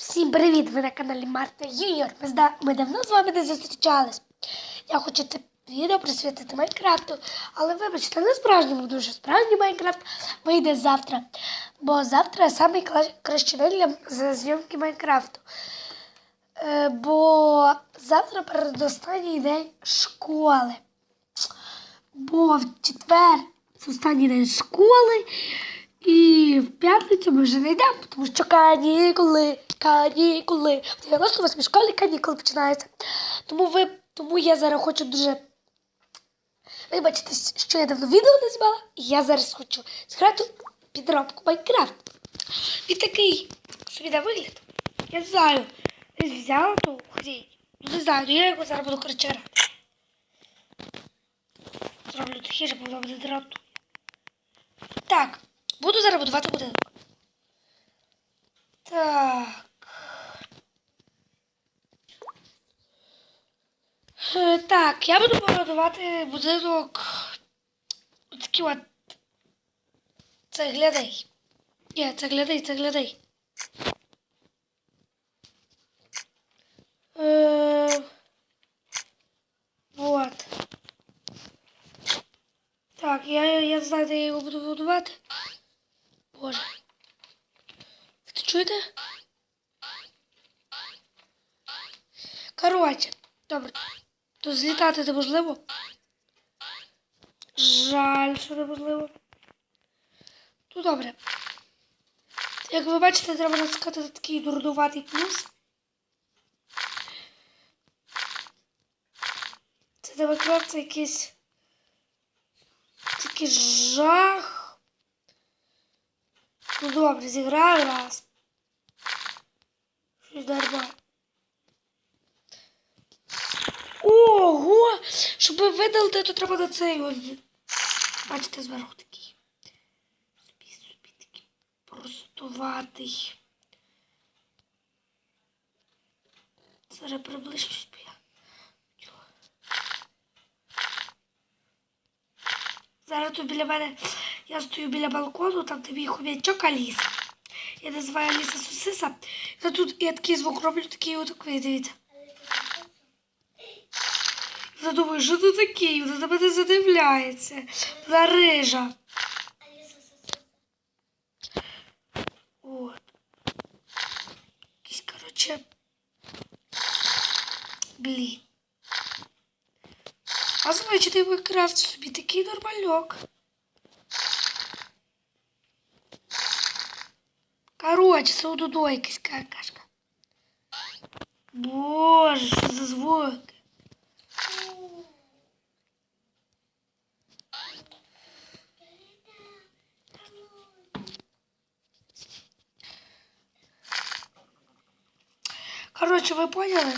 Всім привіт! Ви на каналі Марта Юніор. Ми, зда- ми давно з вами не зустрічались. Я хочу це відео присвятити Майнкрафту, але вибачте, не справжньому, що справжній Майнкрафт вийде завтра. Бо завтра самий кращий день для зйомки Майнкрафту. Е, бо завтра передостанній день школи. Бо в четвер це останній день школи. І ми вже не йдемо, тому що канікули, канікули. В 98 школі канікули починаються. Тому ви, тому я зараз хочу дуже вибачте, що я давно відео не знімала, і я зараз хочу зграти підробку Майнкрафт. І такий собі на вигляд. Я не знаю. Взяла ту хрінь. Ну не знаю, я його зараз буду кричати. Зроблю тихіше, щоб воно буде дратує. Так, буду зараз будувати будинок. Так. Е, Так, я буду будувати будинок. Такий от. Це глядай. Ні, це глядай, це глядай. Е, Вот. Так, я, я знаю, де я його буду будувати. Боже. Чуєте? Коротше, добре. То злітати неможливо. Жаль, що неможливо. Ну добре. Як ви бачите, треба натискати такий дурнуватий плюс. Це демократ, це якийсь такий жах. Ну добре, зіграю раз. Щось. Ого! Щоб видалити, то треба на цей. Бачите, зверху такий. Собі, собі такий простуватий. Зараз приближусь, я. Зараз тут біля мене я стою біля балкону, там де мій хомячок Аліса. Я називаю Аліса Сосиса. Та тут я такий звук роблю, такий отакий, дивіться. Я думаю, що тут такий? Вона на мене задивляється. Вона рижа. От. Якийсь, коротше. Блін. А значить, Майнкрафт собі такий нормальок. Короче, саудудо якась какашка. Боже, що за звук? Коротше, ви поняли?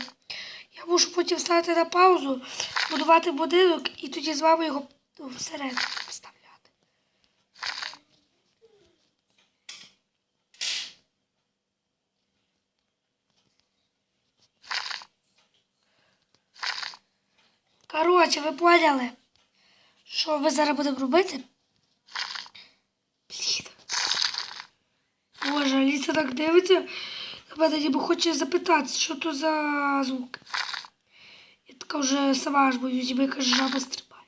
Я мушу потім ставити на паузу, будувати будинок і тоді з вами його ну, всередину вставляти. Коротше, ви поняли, що ми зараз будемо робити? Блін. Боже, Аліса так дивиться. Мене ніби хоче запитати, що то за звук. Я така вже сама аж боюсь, ніби якась жаба стрибає.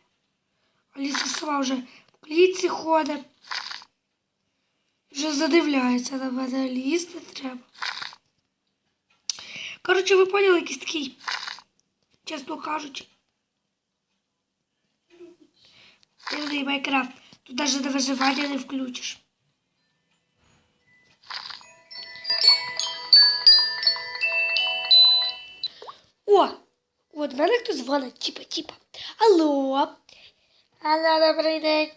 Аліса сама вже в клітці ходить. Вже задивляється на мене, лізти треба. Коротше, ви поняли, якийсь такий, чесно кажучи. Дивний Майнкрафт. Тут навіть на виживання не включиш. О! От мене хтось дзвонить, типа, типа. Алло. Алло, добрий день.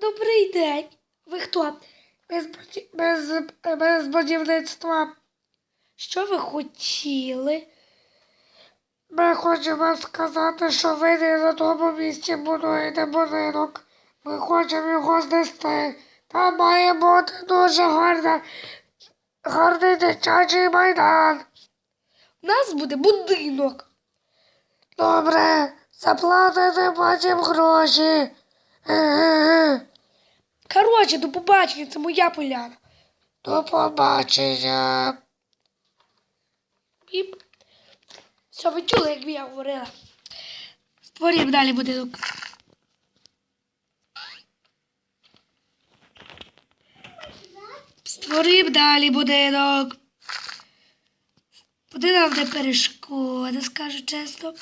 Добрий день. Ви хто? Без, без, без будівництва. Що ви хотіли? Ми хочемо сказати, що ви не на тому місці будуєте будинок. Ми хочемо його знести. Там має бути дуже гарна, гарний дитячий майдан. У нас буде будинок. Добре, заплатите потім гроші. Е-е-е. Коротше, до побачення, це моя поляна. До побачення. Піп. Все, ви чули, як я говорила. Створюємо далі будинок. Створив далі будинок. Будинок не перешкода, скажу чесно.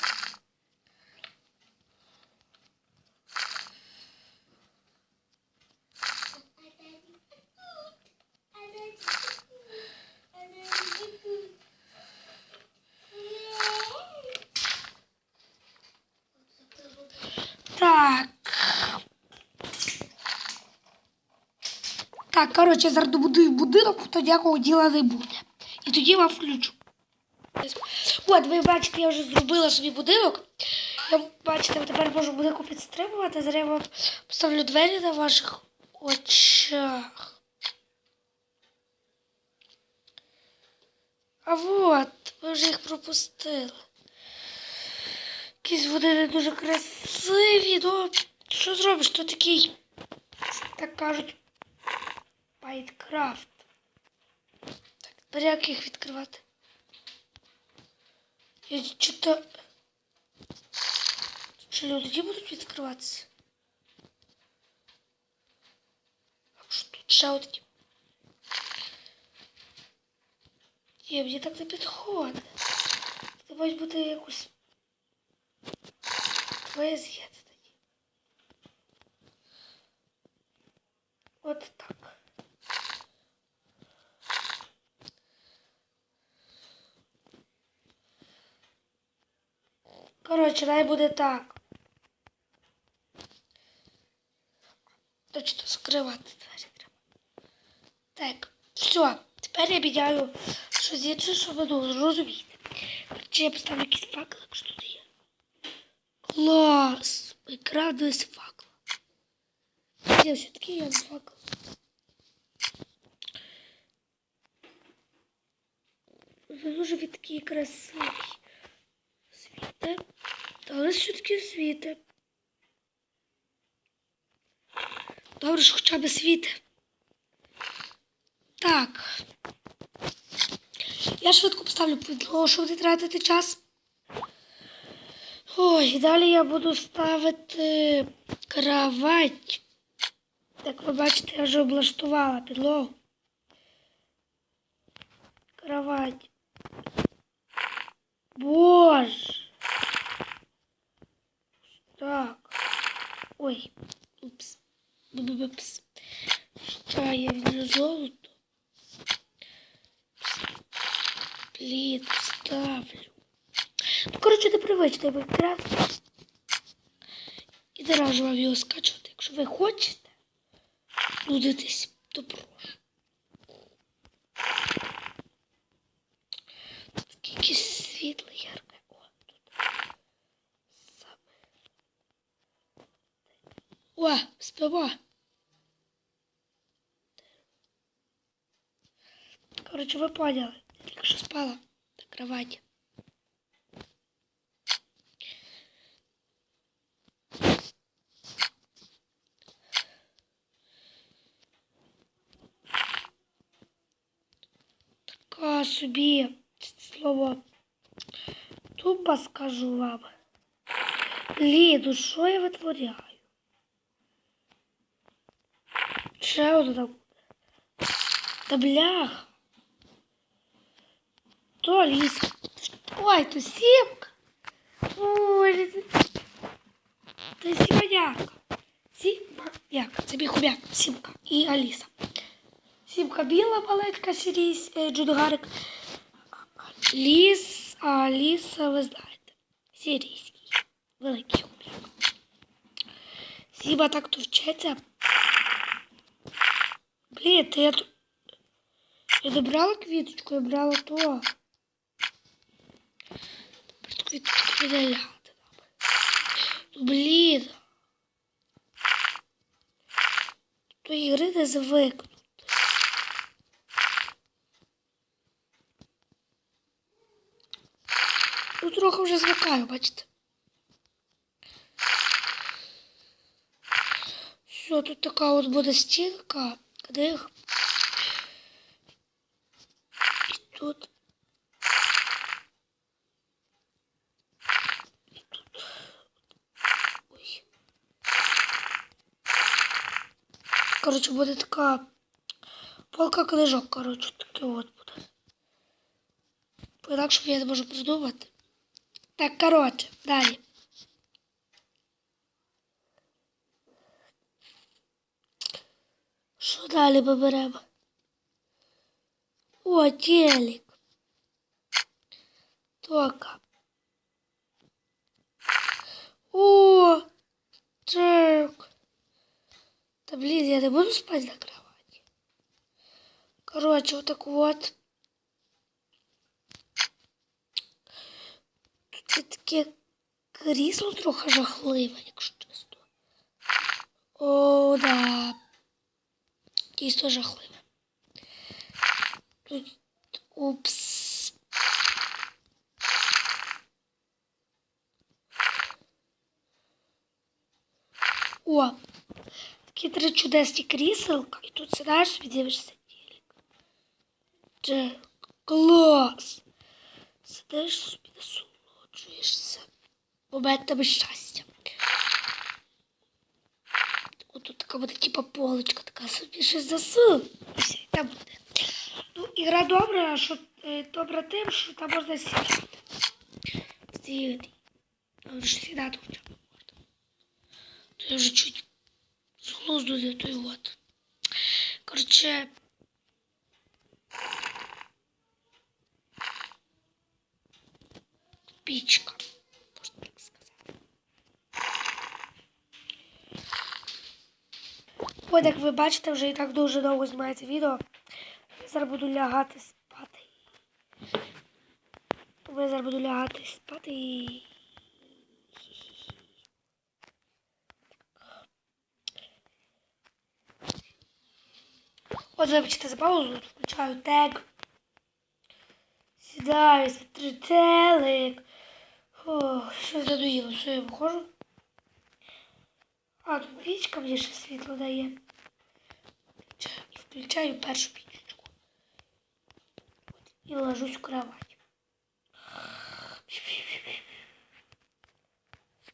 Так. Так, коротше, зараз добудую будинок, то ніякого діла не буде. І тоді вам включу. От, ви бачите, я вже зробила собі будинок. Я бачите, тепер можу будинку підстрибувати. Зараз я вам поставлю двері на ваших очах. А от, ви вже їх пропустили. Якісь вони не дуже красиві, ну що зробиш? То такий, так кажуть, Майнкрафт. Так, тепер як їх відкривати? Я чого-то... Чи люди будуть відкриватися? А що тут ще одні? Ні, мені так не підходить. Це має бути якось... Твоє з'єднання. От так. Коротше, най буде так. Точно скривати двері треба. Так, все. Тепер я міняю щось інше, щоб ви розумієте. Чи я поставлю якийсь факел, якщо тут є. Клас! Екран без факла. Где все-таки я факел? Дуже ви такі красиві. Світе. Але все-таки світе. Добре, що хоча б світе. Так. Я швидко поставлю підлогу, щоб не тратити час. Ой, і далі я буду ставити кровать. Як ви бачите, я вже облаштувала підлогу. Кровать. Боже. Так. Ой. Упс. Упс. Що я візьму золото? Блін, ставлю. Ну, коротше, непривичний Майнкрафт. І раджу вам його скачувати. Якщо ви хочете нудитись, то О, спимо. Коротше, ви поняли. Я тільки що спала на кроваті. Така собі слово тупо скажу вам. Ліду, що я витворяю? Ще буде. Та блях. То ліс. Ой, то сімка. Ой, це сіманяка. Сіманяка. Це мій хубяк. Сімка і Аліса. Сімка біла балетка сірійсь, е, джудогарик. Ліс, а Аліса, ви знаєте, сірійський. Великий хубяк. Сіма так то вчиться. Блін, та я тут... Я не брала квіточку, я брала то. Тепер квіточку видаляти. Ну, блін. До ігри не звикну. Ну, трохи вже звикаю, бачите. Все, тут така от буде стінка, вдих. І тут. І тут. Ой. Коротше, буде така полка книжок, коротше, таке от буде. Інакше я это можно придумати. Так, короче, далее. Що далі ми беремо? О, телек. Тока. О, так. Та блін, я не буду спати на кровати. Короче, вот так вот. Тут є таке крісло трохи жахливе, якщо чесно. О, да. Дійсно жахливе. Тут, упс. О, такі три чудесні кріселка, і тут сідаєш собі дивишся телек. Це клас. Сидиш собі, насолоджуєшся. Тебе щастя. От тут така буде типа полочка, така собі щось засунув. І все, і там буде. Ну, ігра добра, що е, добра тим, що там можна сідати. Сидіти. Ну, ж сідати хоча б можна. То я вже чуть з глузду не той от. Коротше. Пічка. От як ви бачите, вже і так дуже довго знімається відео. Зараз буду лягати спати. Я зараз буду лягати спати. От вибачте за паузу, включаю тег. Сідаю, смотрю телек. О, що задоїло, що я виходжу. А, тут пічка мені ще світло дає. Включаю, і включаю першу пічечку. От, і ложусь в кровать.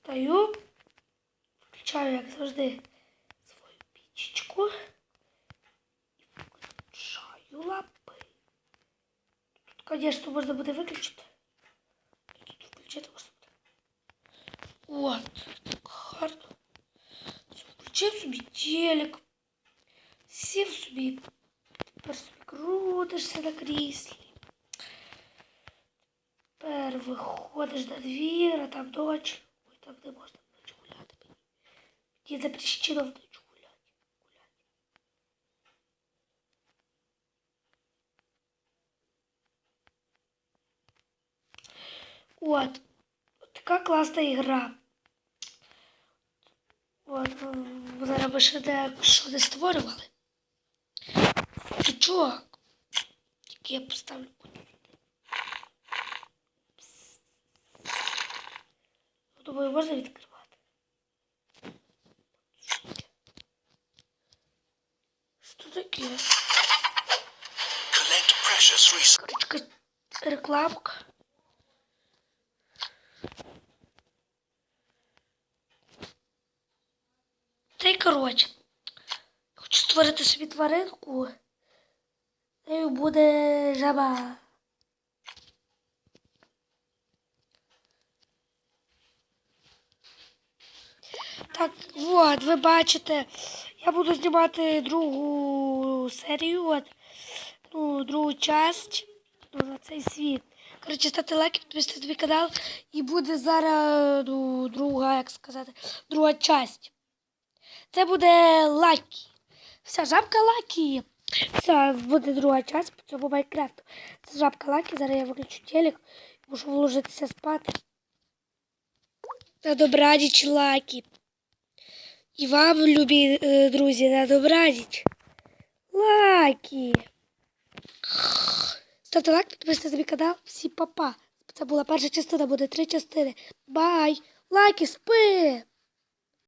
Стою, включаю, як завжди, свою пічечку. І включаю лапи. Тут, звісно, можна буде виключити. Тут включити можна буде. От, так гарно. Все, Включив собі телек. Сів собі. Тепер собі крутишся на кріслі. Тепер виходиш на двір, а там дощ. Ой, там не можна вночі гуляти. Мені запрещено вночі гуляти. гуляти. От. От така класна ігра. От, м, зараз би ще де що не створювали. Чучок. Тільки я поставлю. Пс. Думаю, можна відкривати. Що таке? Корочка, рекламка. Та й коротше. Хочу створити собі тваринку. Нею буде жаба. Так, от, ви бачите, я буду знімати другу серію, от, ну, другу часть ну, на цей світ. Коротше, ставте лайки, підписуйтесь на мій канал і буде зараз ну, друга, як сказати, друга часть. Це буде Лакі. Все, жабка Лакі. Все, буде друга часть по цьому Майнкрафту. Це жабка Лакі, зараз я виключу телек, мушу вложитися спати. На добраніч Лакі. І вам, любі е, друзі, на добраніч. Лакі. Ставте лайк, підписуйтесь на мій канал. Всі папа. Це була перша частина, буде три частини. Бай! Лайки, спи!